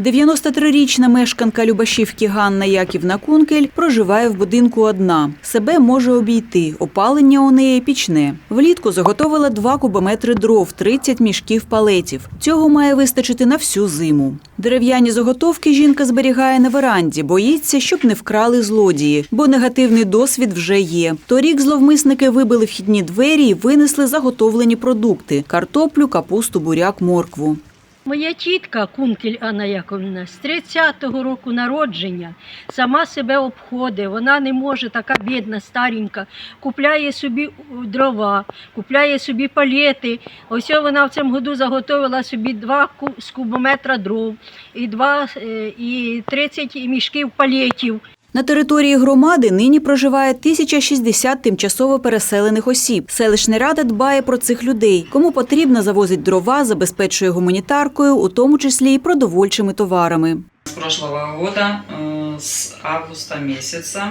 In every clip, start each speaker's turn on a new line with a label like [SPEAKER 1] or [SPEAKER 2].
[SPEAKER 1] 93-річна мешканка Любашівки Ганна Яківна Кункель проживає в будинку одна. Себе може обійти, опалення у неї пічне. Влітку заготовила 2 кубометри дров, 30 мішків палетів. Цього має вистачити на всю зиму. Дерев'яні заготовки жінка зберігає на веранді, боїться, щоб не вкрали злодії, бо негативний досвід вже є. Торік зловмисники вибили вхідні двері і винесли заготовлені продукти: картоплю, капусту, буряк, моркву.
[SPEAKER 2] Моя тітка Кункель Анна Яковлевна з 30-го року народження сама себе обходить. Вона не може, така бідна, старенька, купляє собі дрова, купляє собі палети. Ось вона в цьому году заготовила собі два ку- з кубометра дров і, два, е, і 30 мішків палетів.
[SPEAKER 1] На території громади нині проживає 1060 тимчасово переселених осіб. Селищна рада дбає про цих людей. Кому потрібно, завозить дрова, забезпечує гуманітаркою, у тому числі і продовольчими товарами.
[SPEAKER 3] С прошлого года, э, с августа месяца,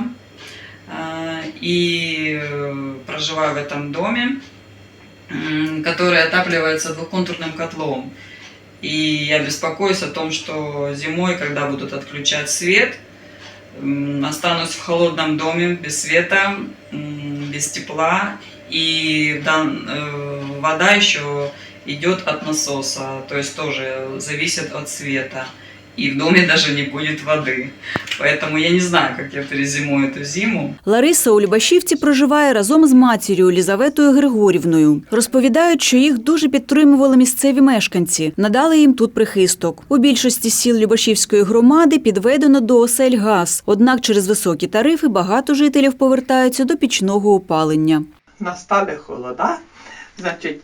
[SPEAKER 3] э, и э, проживаю в этом доме, м, который отапливается двухконтурным котлом. И я беспокоюсь о том, что зимой, когда будут отключать свет, м, останусь в холодном доме без света, без тепла, и э, вода еще идет от насоса, то есть тоже зависит от света. И в доме даже не будет воды. Поэтому я не знаю, как я перезимую эту зиму.
[SPEAKER 1] Лариса у Любашівці проживає разом з матір'ю Лізаветою Григорівною. Розповідають, що їх дуже підтримували місцеві мешканці, надали їм тут прихисток. У більшості сіл Любашівської громади підведено до осель газ. Однак через високі тарифи багато жителів повертаються до пічного опалення.
[SPEAKER 4] настали холода, значить,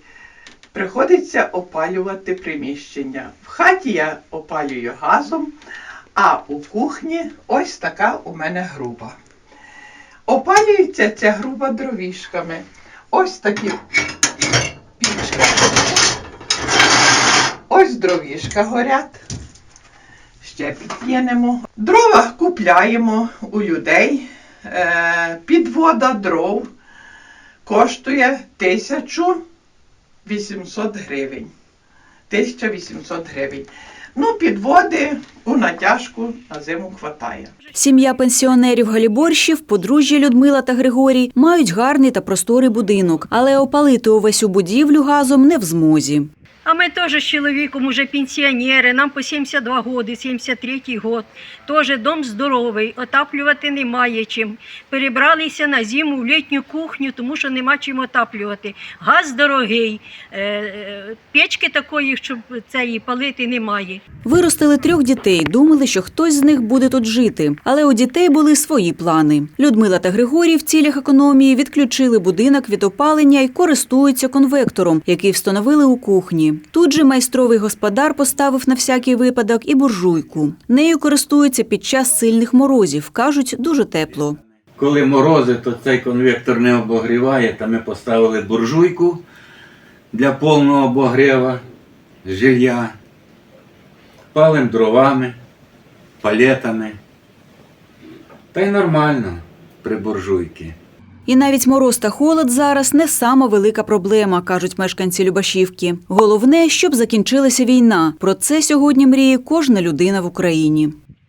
[SPEAKER 4] приходиться опалювати приміщення. В хаті я опалюю газом, а у кухні ось така у мене груба. Опалюється ця груба дровішками. Ось такі пічки. Ось дровішка горять. Ще під'єнемо. Дрова купляємо у людей. Е, Підвода дров коштує 1800 гривень. 1800 гривень. Ну, підводи у натяжку на зиму хватає.
[SPEAKER 1] Сім'я пенсіонерів Галіборщів, подружжя Людмила та Григорій, мають гарний та просторий будинок, але опалити увесь у будівлю газом не в змозі.
[SPEAKER 2] А ми теж з чоловіком уже пенсіонери, нам по 72 роки, 73-й год. Теж дом здоровий, отаплювати немає чим. Перебралися на зиму в літню кухню, тому що нема чим отаплювати. Газ дорогий, е, е, печки такої, щоб цієї палити немає.
[SPEAKER 1] Виростили трьох дітей, думали, що хтось з них буде тут жити. Але у дітей були свої плани. Людмила та Григорій в цілях економії відключили будинок від опалення і користуються конвектором, який встановили у кухні. Тут же майстровий господар поставив на всякий випадок і буржуйку. Нею користуються під час сильних морозів. кажуть, дуже тепло.
[SPEAKER 5] Коли морози, то цей конвектор не обогріває, та ми поставили буржуйку для повного обогріва жилья, палим дровами, палетами. Та й нормально при буржуйці.
[SPEAKER 1] І навіть мороз та холод зараз не сама велика проблема, кажуть мешканці Любашівки. Головне, щоб закінчилася війна. Про це сьогодні мріє кожна людина в Україні.